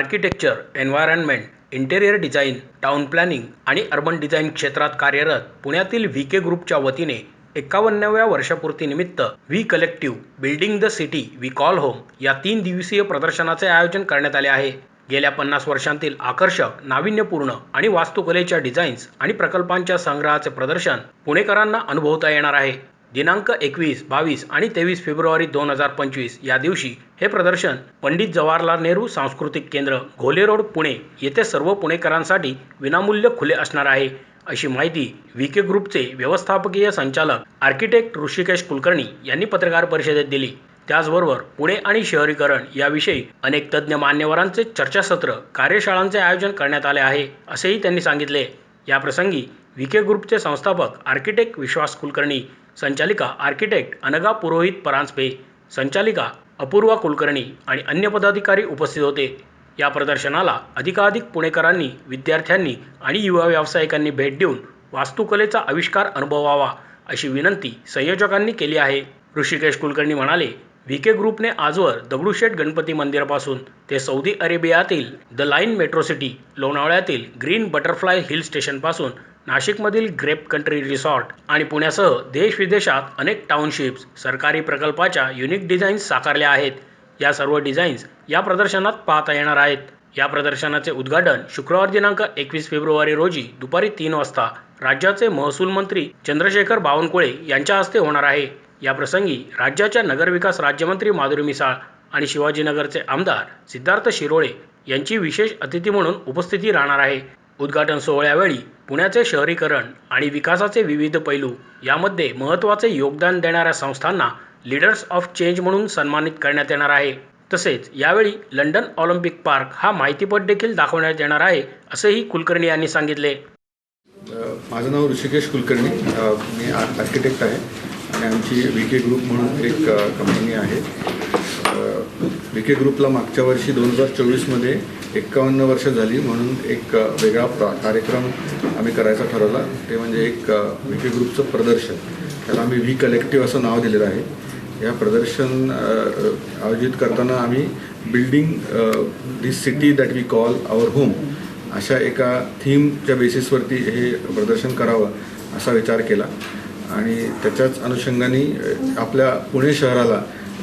Architecture environment interior design town planning आणि urban design क्षेत्रात कार्यरत पुण्यातील व्ही के ग्रुपच्या वतीने एकावन्नाव्या वर्षपूर्तीनिमित्त V collective building the city we call home या तीन दिवसीय प्रदर्शनाचे आयोजन करण्यात आले आहे. गेल्या पन्नास वर्षांतील आकर्षक नाविन्यपूर्ण आणि वास्तुकलेच्या डिझाईन्स आणि प्रकल्पांच्या संग्रहाचे प्रदर्शन पुणेकरांना अनुभवता येणार आहे. दिनांक एकवीस बावीस आणि तेवीस फेब्रुवारी दोन हजार पंचवीस या दिवशी हे प्रदर्शन पंडित जवाहरलाल नेहरू सांस्कृतिक केंद्र घोले रोड पुणे येथे सर्व पुणेकरांसाठी विनामूल्य खुले असणार आहे. अशी माहिती व्ही के ग्रुपचे व्यवस्थापकीय संचालक आर्किटेक्ट ऋषिकेश कुलकर्णी यांनी पत्रकार परिषदेत दिली. त्याचबरोबर पुणे आणि शहरीकरण याविषयी अनेक तज्ज्ञ मान्यवरांचे चर्चासत्र कार्यशाळांचे आयोजन करण्यात आले आहे असेही त्यांनी सांगितले. याप्रसंगी व्ही के ग्रुपचे संस्थापक आर्किटेक्ट विश्वास कुलकर्णी संचालिका आर्किटेक्ट अनगा पुरोहित परांजपे संचालिका अपूर्वा कुलकर्णी आणि अन्य पदाधिकारी उपस्थित होते. या प्रदर्शनाला अधिकाधिक पुणेकरांनी विद्यार्थ्यांनी आणि युवा व्यावसायिकांनी भेट देऊन वास्तुकलेचा आविष्कार अनुभवावा अशी विनंती संयोजकांनी केली आहे. ऋषिकेश कुलकर्णी म्हणाले व्ही के ग्रुपने आजवर दगडूशेठ गणपती मंदिरापासून ते सौदी अरेबियातील द लाईन मेट्रो सिटी लोणावळ्यातील ग्रीन बटरफ्लाय हिल स्टेशनपासून नाशिकमधील ग्रेप कंट्री रिसॉर्ट आणि पुण्यासह देश विदेशात अनेक टाउनशिप्स सरकारी प्रकल्पाच्या युनिक डिझाईन्स साकारल्या आहेत. या सर्व डिझाईन्स या प्रदर्शनात पाहता येणार आहेत. या प्रदर्शनाचे उद्घाटन शुक्रवार दिनांक एकवीस फेब्रुवारी रोजी दुपारी तीन वाजता राज्याचे महसूल मंत्री चंद्रशेखर बावनकुळे यांच्या हस्ते होणार आहे. याप्रसंगी राज्याच्या नगरविकास राज्यमंत्री माधुरी मिसाळ आणि शिवाजीनगरचे आमदार सिद्धार्थ शिरोळे यांची विशेष अतिथी म्हणून उपस्थिती राहणार आहे. उद्घाटन सोहळ्यावेळी पुण्याचे शहरीकरण आणि विकासाचे विविध पैलू यामध्ये महत्त्वाचे योगदान देणाऱ्या संस्थांना लीडर्स ऑफ चेंज म्हणून सन्मानित करण्यात येणार आहे. तसेच यावेळी लंडन ऑलिम्पिक पार्क हा माहितीपट देखील दाखवण्यात येणार आहे असेही कुलकर्णी यांनी सांगितले. माझं नाव ऋषिकेश कुलकर्णी. मी आर्किटेक्ट आहे. आणि आमची व्ही के ग्रुप म्हणून एक कंपनी आहे. व्ही के ग्रुपला मागच्या वर्षी दोन हजार चोवीसमध्ये एक्कावन्न वर्ष झाली म्हणून एक वेगळा प्रा कार्यक्रम आम्ही करायचा ठरवला. ते म्हणजे एक व्ही के ग्रुपचं प्रदर्शन. त्याला आम्ही व्ही कलेक्टिव्ह असं नाव दिलेलं आहे. या प्रदर्शन आयोजित करताना आम्ही building this city that we call our home अशा एका थीमच्या बेसिसवरती हे प्रदर्शन करावं असा विचार केला. आणि त्याच्याच अनुषंगाने आपल्या पुणे शहराला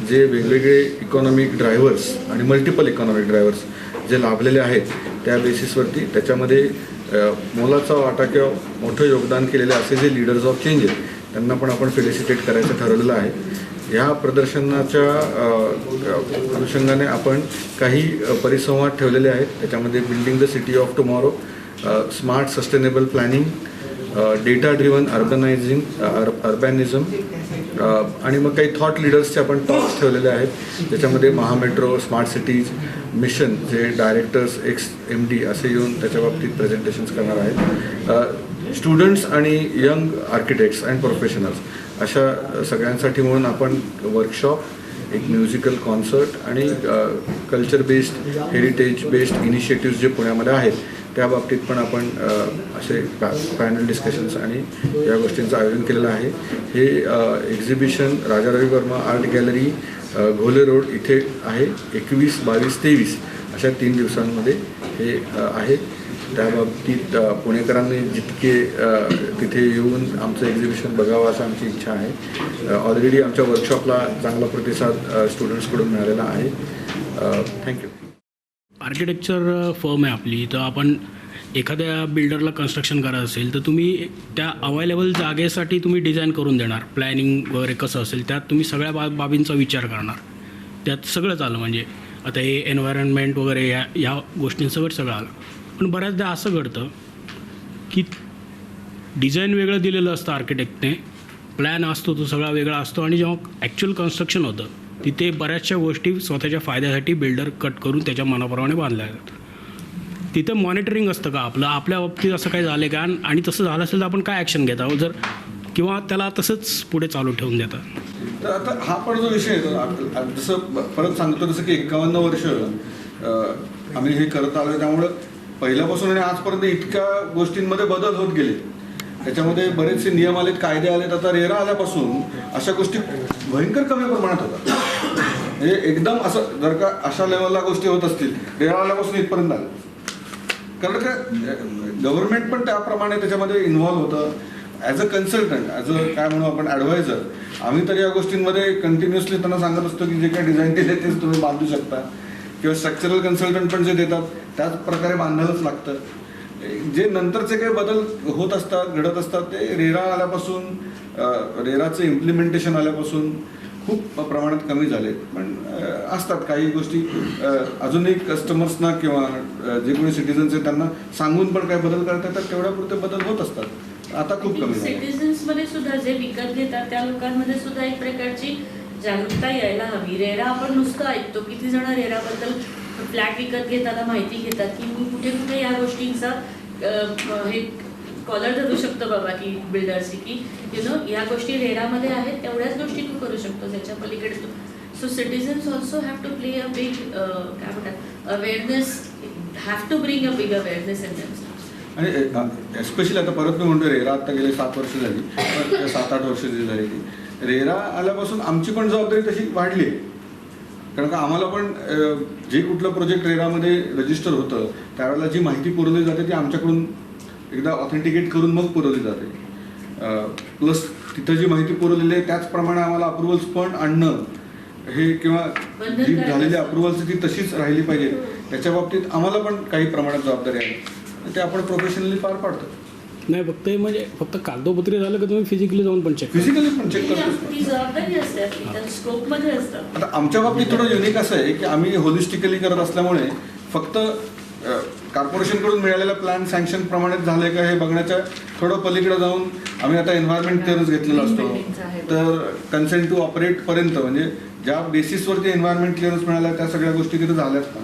जे वेगवेगळे इकॉनॉमिक ड्रायव्हर्स आणि मल्टिपल इकॉनॉमिक ड्रायव्हर्स जे लाभलेले आहेत त्या बेसिसवरती त्याच्यामध्ये मोलाचा वाटा किंवा मोठं योगदान केलेले असे जे लीडर्स ऑफ चेंज आहेत त्यांना पण आपण फेलिसिटेट करायचं ठरवलेलं आहे. ह्या प्रदर्शनाच्या अनुषंगाने आपण काही परिसंवाद ठेवलेले आहेत. त्याच्यामध्ये building the city of tomorrow smart sustainable planning data driven urbanising urbanism आणि मग काही थॉट लिडर्सचे आपण टॉक्स ठेवलेले आहेत. त्याच्यामध्ये महामेट्रो स्मार्ट सिटीज मिशन जे डायरेक्टर्स एक्स एम डी असे येऊन त्याच्या बाबतीत प्रेझेंटेशन्स करणार आहेत. स्टुडंट्स आणि यंग आर्किटेक्ट्स अँड प्रोफेशनल्स अशा सगळ्यांसाठी म्हणून आपण वर्कशॉप एक म्युझिकल कॉन्सर्ट आणि culture based heritage based initiative जे पुण्यामध्ये आहेत त्या बाबतीत पण आपण असे पॅ पॅनल डिस्कशन्स आणि या गोष्टींचं आयोजन केलेलं आहे. हे exhibition Raja Ravi Varma art gallery Ghole road इथे आहे. एकवीस बावीस तेवीस अशा तीन दिवसांमध्ये हे आहे. त्या बाबतीत पुणेकरांनी जितके तिथे येऊन आमचं एक्झिबिशन बघावं असं आमची इच्छा आहे. ऑलरेडी आमच्या वर्कशॉपला चांगला प्रतिसाद स्टुडंट्सकडून मिळालेला आहे. थँक्यू आर्किटेक्चर फर्म आहे आपली. तर आपण एखाद्या बिल्डरला कन्स्ट्रक्शन करायचं असेल तर तुम्ही त्या अवेलेबल जागेसाठी तुम्ही डिझाईन करून देणार. प्लॅनिंग वगैरे कसं असेल त्यात तुम्ही सगळ्या बा बाबींचा विचार करणार. त्यात सगळंच आलं म्हणजे आता हे एन्व्हायरमेंट वगैरे या या गोष्टींसकट सगळं आलं. पण बऱ्याचदा असं घडतं की डिझाईन वेगळं दिलेलं असतं आर्किटेक्टने प्लॅन असतो तो सगळा वेगळा असतो आणि जेव्हा ॲक्च्युअल कन्स्ट्रक्शन होतं तिथे बऱ्याचशा गोष्टी स्वतःच्या फायद्यासाठी बिल्डर कट करून त्याच्या मनाप्रमाणे बांधल्या जातात तिथं मॉनिटरिंग असतं का आपलं? आपल्या बाबतीत असं काय झालं का? आणि तसं झालं असेल तर आपण काय ॲक्शन घेत? आहोत जर किंवा त्याला तसंच पुढे चालू ठेवून देतात तर आता हा पण जो विषय आहे जसं परत सांगतो जसं की एकावन्न वर्ष आम्ही हे करत आलो त्यामुळं पहिल्यापासून आणि आजपर्यंत इतक्या गोष्टींमध्ये बदल होत गेले. त्याच्यामध्ये बरेचसे नियम आलेत कायदे आलेत. आता रेरा आल्यापासून अशा गोष्टी भयंकर कमी प्रमाणात होतात. म्हणजे एकदम असं जर का अशा लेवलला गोष्टी होत असतील रेरावाल्यापासून इथपर्यंत आलं. कारण काय गव्हर्नमेंट पण त्याप्रमाणे त्याच्यामध्ये इन्व्हॉल्व्ह होतं. As a consultant as a काय म्हणू आपण ॲडवायझर आम्ही तर या गोष्टींमध्ये कंटिन्युअसली त्यांना सांगत असतो की जे काही डिझाईन दिले तेच तुम्ही बांधू शकता. किंवा स्ट्रक्चरल कन्सल्टंट पण जे देतात त्याच प्रकारे बांधायलाच लागतं. जे नंतरचे काही बदल होत असतात घडत असतात ते रेरा आल्यापासून रेराचं इम्प्लिमेंटेशन आल्यापासून खूप प्रमाणात कमी झाले. पण असतात काही गोष्टी अजूनही कस्टमर्सना किंवा जे कोणी सिटीजन्स आहेत त्यांना सांगून पण काय बदल करता येतात तेवढ्या पुरते बदल होत असतात. आता खूप कमी झाले. सिटीजन्समध्ये सुद्धा जे विकत घेतात त्या लोकांमध्ये सुद्धा एक प्रकारची जागरूकता यायला हवी. रेरा आपण नुसतं ऐकतो किती जण रेराबद्दल फ्लॅट विकत घेताना माहिती घेतात की मी कुठे कुठे या गोष्टींचा हे कॉलर धरू शकतो बाबा की बिल्डर्सची की यु नो या गोष्टी रेरामध्ये आहेत तेवढ्याच गोष्टी तू करू शकतो त्याच्या पलीकडे तू. So citizens also have to play a big काय म्हणतात awareness have to bring a big awareness in them आणि एस्पेशली आता परत मी म्हणतो रेरा आता गेले सात वर्ष झाली सात आठ वर्ष झाली ती. रेरा आल्यापासून आमची पण जबाबदारी तशी वाढली आहे. कारण का आम्हाला पण जे कुठलं प्रोजेक्ट रेरामध्ये रजिस्टर होतं त्यावेळेला जी माहिती पुरवली जाते ती आमच्याकडून एकदा ऑथेंटिकेट करून मग पुरवली जाते. प्लस तिथं जी माहिती पुरवलेली आहे त्याचप्रमाणे आम्हाला अप्रुव्हल्स पण आणणं हे किंवा जी झालेली. अप्रुव्हल्स ती तशीच राहिली पाहिजे. त्याच्या बाबतीत आम्हाला पण काही प्रमाणात जबाबदारी आहे. ते आपण प्रोफेशनली पार पाडतो. नाही फक्त हे म्हणजे फक्त कागदोपत्री झालं का तुम्ही फिजिकली जाऊन पण चेक फिजिकली पण चेक करतो. ती जबाबदारी असते आपली त्या स्कोपमध्ये असतं. आता आमच्या बाबतीत थोडं युनिक असं आहे की आम्ही होलिस्टिकली करत असल्यामुळे फक्त कॉर्पोरेशनकडून मिळालेला प्लॅन सँक्शन प्रमाणित झालंय का हे बघण्याच्या थोडं पलीकडे जाऊन आम्ही आता एन्व्हायरमेंट क्लिअरन्स घेतलेला असतो. तर कन्सेंट टू ऑपरेट पर्यंत म्हणजे ज्या बेसिसवरती एन्व्हायरमेंट क्लिअरन्स मिळाला त्या सगळ्या गोष्टी तिथे झाल्यात. ना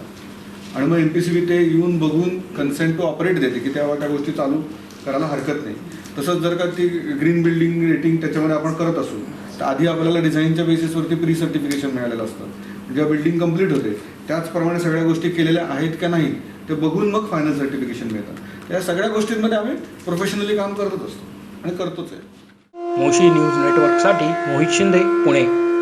आणि मग एमपीसीबी ते येऊन बघून कन्सेंट टू ऑपरेट देते की त्या त्या गोष्टी चालू करायला हरकत नाही. तसंच जर का ती ग्रीन बिल्डिंग रेटिंग त्याच्यामध्ये आपण करत असू तर आधी आपल्याला डिझाईनच्या बेसिसवरती प्री सर्टिफिकेशन मिळालेलं असतं. जेव्हा बिल्डिंग कंप्लीट होते. त्याचप्रमाणे सगळ्या गोष्टी केलेल्या आहेत का नाही ते बघून मग फायनल सर्टिफिकेशन मिळतात. या सगळ्या गोष्टींमध्ये आम्ही प्रोफेशनली काम करतच असतो. आणि करतोच आहे. मोशी न्यूज नेटवर्कसाठी मोहित शिंदे पुणे.